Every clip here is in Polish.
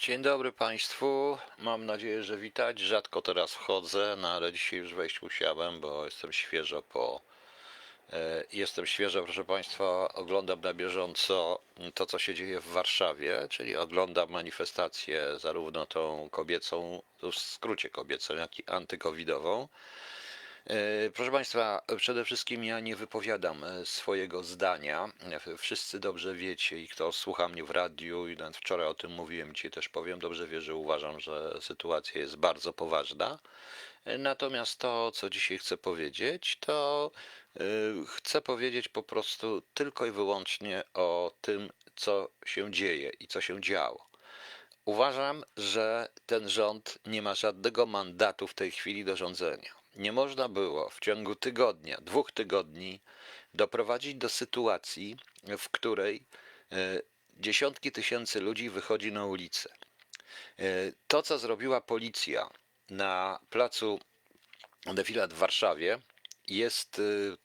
Dzień dobry Państwu. Mam nadzieję, że witać. Rzadko teraz wchodzę, no ale dzisiaj już wejść musiałem, bo jestem świeżo po. e, Jestem świeżo, proszę Państwa, oglądam na bieżąco to, co się dzieje w Warszawie, czyli oglądam manifestację zarówno tą kobiecą, w skrócie kobiecą, jak i antykowidową. E, Proszę Państwa, przede wszystkim ja nie wypowiadam e, swojego zdania. E, Wszyscy dobrze wiecie i kto słucha mnie w radiu i nawet wczoraj o tym mówiłem, dzisiaj też powiem, dobrze wie, że uważam, że sytuacja jest bardzo poważna. Natomiast to, co dzisiaj chcę powiedzieć, to chcę powiedzieć po prostu tylko i wyłącznie o tym, co się dzieje i co się działo. Uważam, że ten rząd nie ma żadnego mandatu w tej chwili do rządzenia. Nie można było w ciągu tygodnia, dwóch tygodni doprowadzić do sytuacji, w której e, dziesiątki tysięcy ludzi wychodzi na ulicę. E, To, co zrobiła policja na placu Defilat w Warszawie, jest e,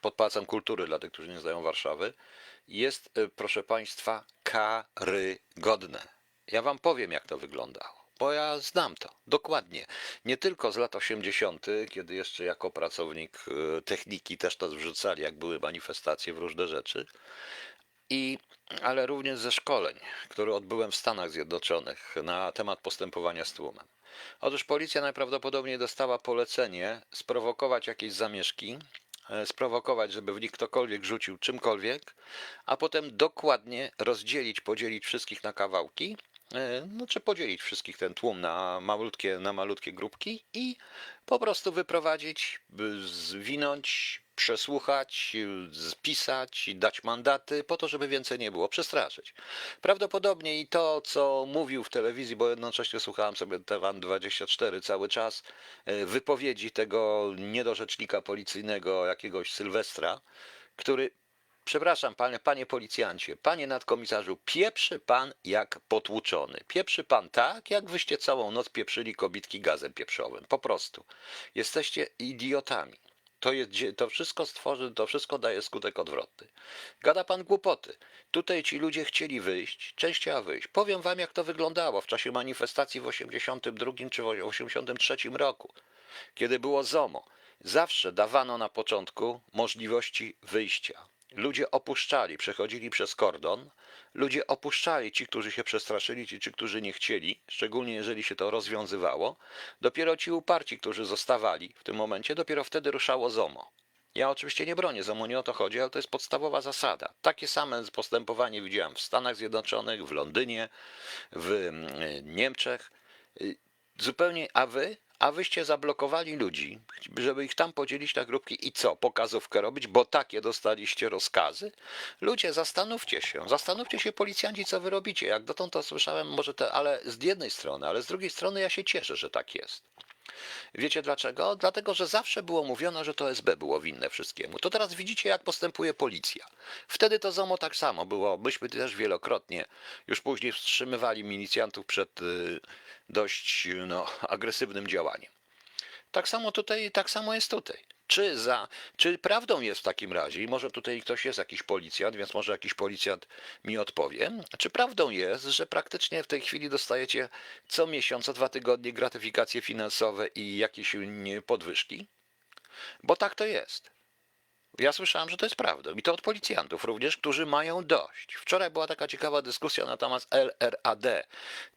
pod Pałacem Kultury, dla tych, którzy nie znają Warszawy, jest, proszę Państwa, karygodne. Ja Wam powiem, jak to wyglądało, bo ja znam to dokładnie. Nie tylko z lat 80., kiedy jeszcze jako pracownik e, techniki też to wrzucali, jak były manifestacje w różne rzeczy, i, ale również ze szkoleń, które odbyłem w Stanach Zjednoczonych na temat postępowania z tłumem. Otóż policja najprawdopodobniej dostała polecenie sprowokować jakieś zamieszki, e, sprowokować, żeby w nich ktokolwiek rzucił czymkolwiek, a potem dokładnie rozdzielić, podzielić wszystkich na kawałki, e, no czy podzielić wszystkich ten tłum na malutkie, na malutkie grupki i po prostu wyprowadzić, zwinąć, przesłuchać, spisać, dać mandaty po to, żeby więcej nie było, przestraszyć. Prawdopodobnie i to, co mówił w telewizji, bo jednocześnie słuchałem sobie TVN24 cały czas, e, wypowiedzi tego niedorzecznika policyjnego, jakiegoś Sylwestra, który, przepraszam, panie, panie policjancie, panie nadkomisarzu, pieprzy pan jak potłuczony. Pieprzy pan tak, jak wyście całą noc pieprzyli kobitki gazem pieprzowym. Po prostu. Jesteście idiotami. To, jest, to wszystko stworzy, to wszystko daje skutek odwrotny. Gada pan głupoty. Tutaj ci ludzie chcieli wyjść, część chciała wyjść. Powiem wam, jak to wyglądało w czasie manifestacji w 82 czy w 83 roku, kiedy było ZOMO. Zawsze dawano na początku możliwości wyjścia. Ludzie opuszczali, przechodzili przez kordon. Ludzie opuszczali, ci, którzy się przestraszyli, ci, ci, którzy nie chcieli, szczególnie jeżeli się to rozwiązywało. Dopiero ci uparci, którzy zostawali w tym momencie, dopiero wtedy ruszało ZOMO. Ja oczywiście nie bronię ZOMO, nie o to chodzi, ale to jest podstawowa zasada. Takie same postępowanie widziałem w Stanach Zjednoczonych, w Londynie, w mm, Niemczech. Zupełnie, a wy? A wyście zablokowali ludzi, żeby ich tam podzielić na grupki i co? Pokazówkę robić, bo takie dostaliście rozkazy? Ludzie, zastanówcie się, zastanówcie się policjanci, co wy robicie. Jak dotąd to słyszałem, może te, ale z jednej strony, ale z drugiej strony ja się cieszę, że tak jest. Wiecie dlaczego? Dlatego, że zawsze było mówione, że to SB było winne wszystkiemu. To teraz widzicie, jak postępuje policja. Wtedy to ZOMO tak samo było. Myśmy też wielokrotnie już później wstrzymywali milicjantów przed y, dość no, agresywnym działaniem. Tak samo tutaj, tak samo jest tutaj. Czy, za, czy prawdą jest w takim razie, i może tutaj ktoś jest jakiś policjant, więc może jakiś policjant mi odpowie, czy prawdą jest, że praktycznie w tej chwili dostajecie co miesiąc, co dwa tygodnie gratyfikacje finansowe i jakieś podwyżki? Bo tak to jest. Ja słyszałem, że to jest prawdą i to od policjantów również, którzy mają dość. Wczoraj była taka ciekawa dyskusja na temat LRAD,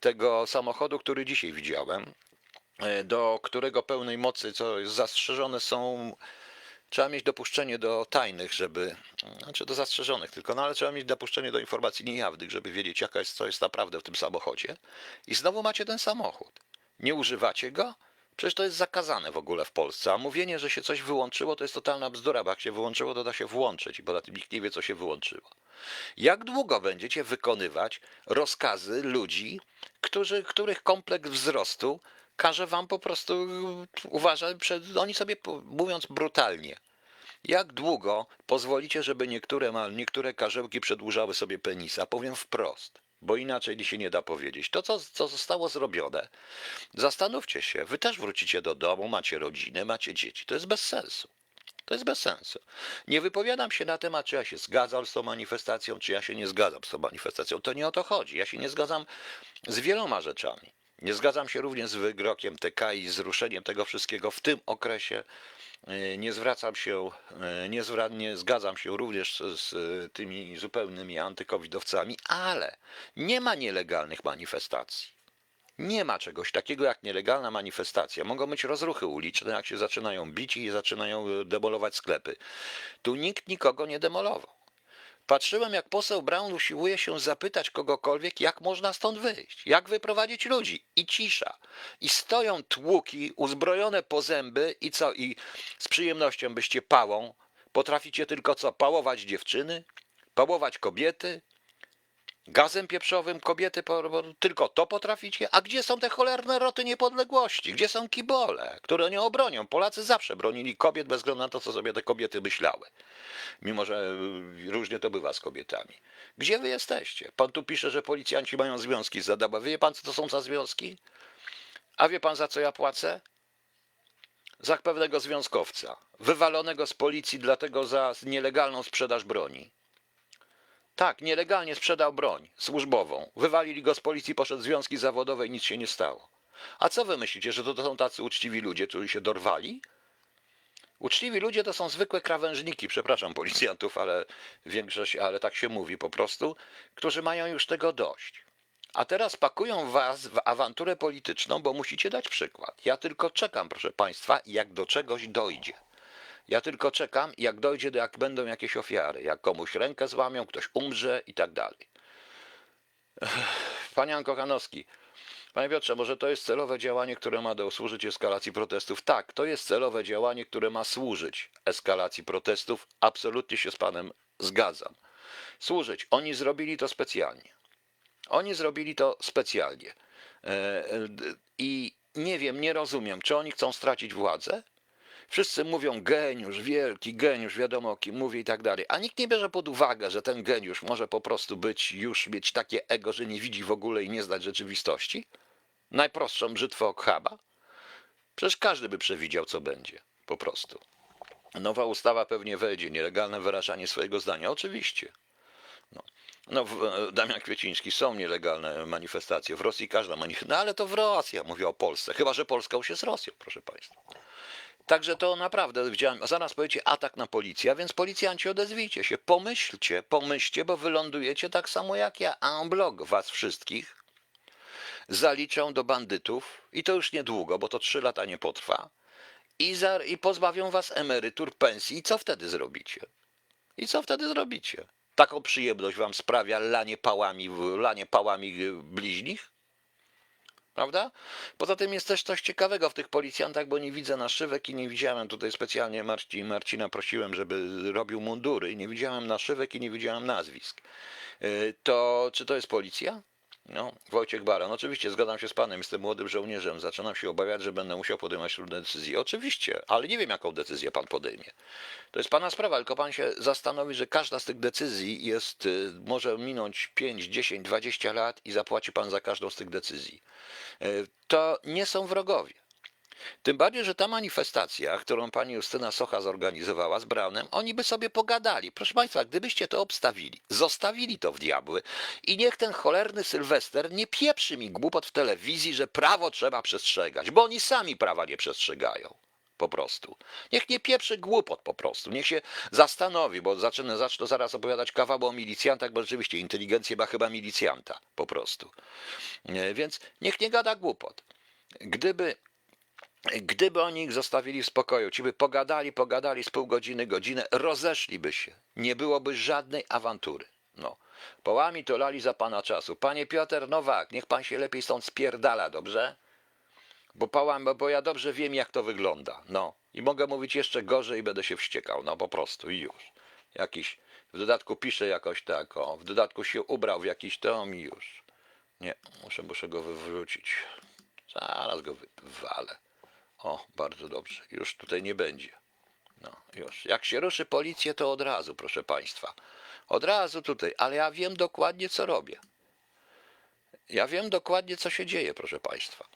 tego samochodu, który dzisiaj widziałem, do którego pełnej mocy, co zastrzeżone są, trzeba mieć dopuszczenie do tajnych, żeby, znaczy do zastrzeżonych tylko, no ale trzeba mieć dopuszczenie do informacji niejawnych, żeby wiedzieć, jaka jest, co jest naprawdę w tym samochodzie. I znowu macie ten samochód. Nie używacie go? Przecież to jest zakazane w ogóle w Polsce, a mówienie, że się coś wyłączyło, to jest totalna bzdura, bo jak się wyłączyło, to da się włączyć i poza tym nikt nie wie, co się wyłączyło. Jak długo będziecie wykonywać rozkazy ludzi, którzy, których kompleks wzrostu każe wam po prostu uważać, przed, oni sobie mówiąc brutalnie, jak długo pozwolicie, żeby niektóre, niektóre karzełki przedłużały sobie penisa? Powiem wprost, bo inaczej się nie da powiedzieć. To, co, co zostało zrobione, zastanówcie się, wy też wrócicie do domu, macie rodzinę, macie dzieci. To jest bez sensu. To jest bez sensu. Nie wypowiadam się na temat, czy ja się zgadzam z tą manifestacją, czy ja się nie zgadzam z tą manifestacją. To nie o to chodzi. Ja się nie zgadzam z wieloma rzeczami. Nie zgadzam się również z wyrokiem TK i z ruszeniem tego wszystkiego w tym okresie. E, Nie zwracam się, e, nie, zwra, nie zgadzam się również z, tymi zupełnymi antykowidowcami, ale nie ma nielegalnych manifestacji. Nie ma czegoś takiego jak nielegalna manifestacja. Mogą być rozruchy uliczne, jak się zaczynają bić i zaczynają e, demolować sklepy. Tu nikt nikogo nie demolował. Patrzyłem, jak poseł Brown usiłuje się zapytać kogokolwiek, jak można stąd wyjść, jak wyprowadzić ludzi. I cisza. I stoją tłuki uzbrojone po zęby i co? I z przyjemnością byście pałą. Potraficie tylko co? Pałować dziewczyny? Pałować kobiety? Gazem pieprzowym kobiety, tylko to potraficie? A gdzie są te cholerne roty niepodległości? Gdzie są kibole, które nie obronią? Polacy zawsze bronili kobiet bez względu na to, co sobie te kobiety myślały. Mimo, że y, różnie to bywa z kobietami. Gdzie wy jesteście? Pan tu pisze, że policjanci mają związki z Zadaba. Wie pan, co to są za związki? A wie pan, za co ja płacę? Za pewnego związkowca, wywalonego z policji dlatego za nielegalną sprzedaż broni. Tak, nielegalnie sprzedał broń służbową. Wywalili go z policji, poszedł związki zawodowe i nic się nie stało. A co wy myślicie, że to, to są tacy uczciwi ludzie, którzy się dorwali? Uczciwi ludzie to są zwykłe krawężniki, przepraszam policjantów, ale większość, ale tak się mówi po prostu, którzy mają już tego dość. A teraz pakują was w awanturę polityczną, bo musicie dać przykład. Ja tylko czekam, proszę państwa, jak do czegoś dojdzie. Ja tylko czekam, jak dojdzie, do, jak będą jakieś ofiary, jak komuś rękę złamią, ktoś umrze i tak dalej. Panie Jan Kochanowski, Panie Piotrze, może to jest celowe działanie, które ma służyć eskalacji protestów? Tak, to jest celowe działanie, które ma służyć eskalacji protestów. Absolutnie się z Panem zgadzam. Służyć. Oni zrobili to specjalnie. Oni zrobili to specjalnie. E, e, I nie wiem, nie rozumiem, czy oni chcą stracić władzę? Wszyscy mówią geniusz, wielki geniusz, wiadomo o kim mówi i tak dalej. A nikt nie bierze pod uwagę, że ten geniusz może po prostu być już mieć takie ego, że nie widzi w ogóle i nie znać rzeczywistości? Najprostszą brzytwę Okhaba? Przecież każdy by przewidział, co będzie. Po prostu. Nowa ustawa pewnie wejdzie, nielegalne wyrażanie swojego zdania. Oczywiście. No, no e, Damian Kwieciński, są nielegalne manifestacje. W Rosji każda manifestacja. No ale to w Rosji, ja mówię o Polsce. Chyba, że Polska już jest Rosją, proszę Państwa. Także to naprawdę widziałem. Zaraz powiecie atak na policję, a więc policjanci odezwijcie się, pomyślcie, pomyślcie, bo wylądujecie tak samo jak ja. En bloc was wszystkich zaliczą do bandytów i to już niedługo, bo to trzy lata nie potrwa. I, za, I pozbawią was emerytur, pensji. I co wtedy zrobicie? I co wtedy zrobicie? Taką przyjemność wam sprawia lanie pałami, lanie pałami y, bliźnich? Prawda? Poza tym jest też coś ciekawego w tych policjantach, bo nie widzę naszywek i nie widziałem tutaj specjalnie Marci, Marcina prosiłem, żeby robił mundury i nie widziałem naszywek i nie widziałem nazwisk. Y, To czy to jest policja? No, Wojciech Baran. Oczywiście zgadzam się z panem, jestem młodym żołnierzem. Zaczynam się obawiać, że będę musiał podejmować trudne decyzje. Oczywiście, ale nie wiem, jaką decyzję pan podejmie. To jest pana sprawa, tylko pan się zastanowi, że każda z tych decyzji jest, y, może minąć 5, 10, 20 lat i zapłaci pan za każdą z tych decyzji. Y, To nie są wrogowie. Tym bardziej, że ta manifestacja, którą pani Justyna Socha zorganizowała z Braunem, oni by sobie pogadali. Proszę państwa, gdybyście to obstawili, zostawili to w diabły i niech ten cholerny Sylwester nie pieprzy mi głupot w telewizji, że prawo trzeba przestrzegać, bo oni sami prawa nie przestrzegają. Po prostu. Niech nie pieprzy głupot po prostu. Niech się zastanowi, bo zacznę, zacznę zaraz opowiadać kawał o milicjantach, bo rzeczywiście inteligencję ma chyba milicjanta. Po prostu. Nie, Więc niech nie gada głupot. Gdyby Gdyby oni ich zostawili w spokoju, ci by pogadali, pogadali z pół godziny, godzinę, rozeszliby się. Nie byłoby żadnej awantury. No. Połami to lali za pana czasu. Panie Piotr Nowak, niech pan się lepiej stąd spierdala, dobrze? Bo pałam, bo, ja dobrze wiem, jak to wygląda. No. I mogę mówić jeszcze gorzej i będę się wściekał. No po prostu i już. Jakiś, w dodatku pisze jakoś tak, o, w dodatku się ubrał w jakiś tom i już. Nie, muszę, muszę go wywrócić. Zaraz go wy- wywalę. O, bardzo dobrze. Już tutaj nie będzie. No, już. Jak się ruszy policję, to od razu, proszę państwa. Od razu tutaj, ale ja wiem dokładnie, co robię. Ja wiem dokładnie, co się dzieje, proszę państwa.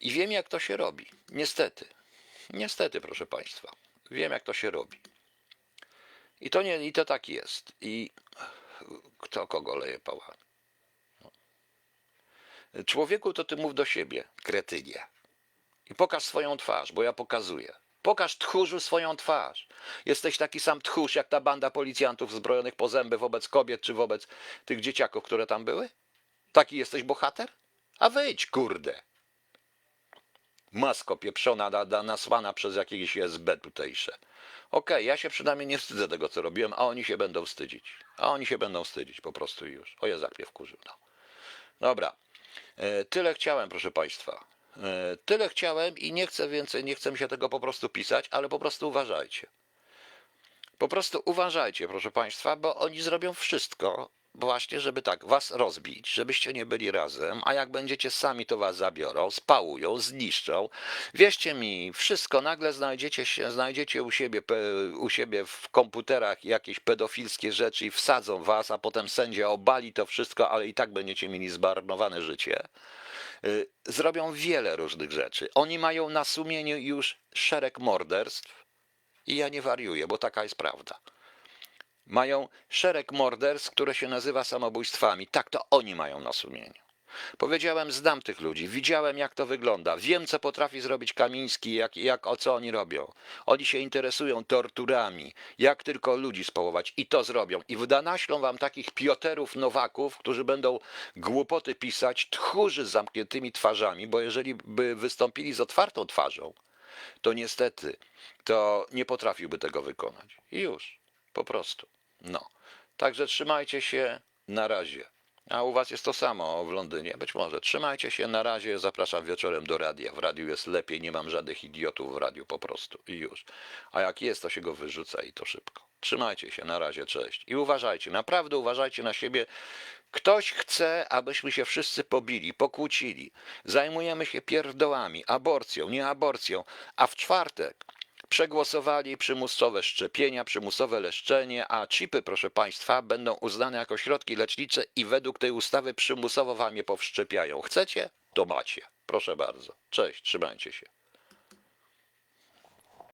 I wiem, jak to się robi. Niestety. Niestety, proszę państwa. Wiem, jak to się robi. I to nie, i to tak jest. I kto kogo leje pałami? No. Człowieku, to ty mów do siebie, kretynie. I pokaż swoją twarz, bo ja pokazuję. Pokaż tchórzu swoją twarz. Jesteś taki sam tchórz, jak ta banda policjantów zbrojonych po zęby wobec kobiet czy wobec tych dzieciaków, które tam były? Taki jesteś bohater? A wyjdź, kurde. Masko pieprzona, da, da, nasłana przez jakieś SB tutejsze. Okej, ja się przynajmniej nie wstydzę tego, co robiłem, a oni się będą wstydzić. A oni się będą wstydzić po prostu już. O, Jezak mnie wkurzył, no. Dobra. E, Tyle chciałem, proszę Państwa. E, Tyle chciałem i nie chcę więcej, nie chcę mi się tego po prostu pisać, ale po prostu uważajcie. Po prostu uważajcie, proszę Państwa, bo oni zrobią wszystko właśnie, żeby tak was rozbić, żebyście nie byli razem, a jak będziecie sami, to was zabiorą, spałują, zniszczą. Wierzcie mi, wszystko nagle znajdziecie się, znajdziecie u siebie, u siebie w komputerach jakieś pedofilskie rzeczy i wsadzą was, a potem sędzia obali to wszystko, ale i tak będziecie mieli zmarnowane życie. Y, Zrobią wiele różnych rzeczy. Oni mają na sumieniu już szereg morderstw i ja nie wariuję, bo taka jest prawda mają szereg morderstw, które się nazywa samobójstwami. Tak to oni mają na sumieniu. Powiedziałem, znam tych ludzi, widziałem jak to wygląda, wiem co potrafi zrobić Kamiński, jak, jak o co oni robią. Oni się interesują torturami, jak tylko ludzi społować i to zrobią. I wdanaślą wam takich Pioterów Nowaków, którzy będą głupoty pisać, tchórzy z zamkniętymi twarzami, bo jeżeli by wystąpili z otwartą twarzą, to niestety to nie potrafiłby tego wykonać. I już, po prostu. No. Także trzymajcie się na razie. A u was jest to samo w Londynie. Być może. Trzymajcie się na razie. Zapraszam wieczorem do radia. W radiu jest lepiej. Nie mam żadnych idiotów w radiu po prostu. I już. A jak jest, to się go wyrzuca i to szybko. Trzymajcie się. Na razie. Cześć. I uważajcie. Naprawdę uważajcie na siebie. Ktoś chce, abyśmy się wszyscy pobili, pokłócili. Zajmujemy się pierdołami, aborcją, nie aborcją. A w czwartek przegłosowali przymusowe szczepienia, przymusowe leczenie, a chipy, proszę Państwa, będą uznane jako środki lecznicze i według tej ustawy przymusowo Wam je powszczepiają. Chcecie? To macie. Proszę bardzo. Cześć, trzymajcie się.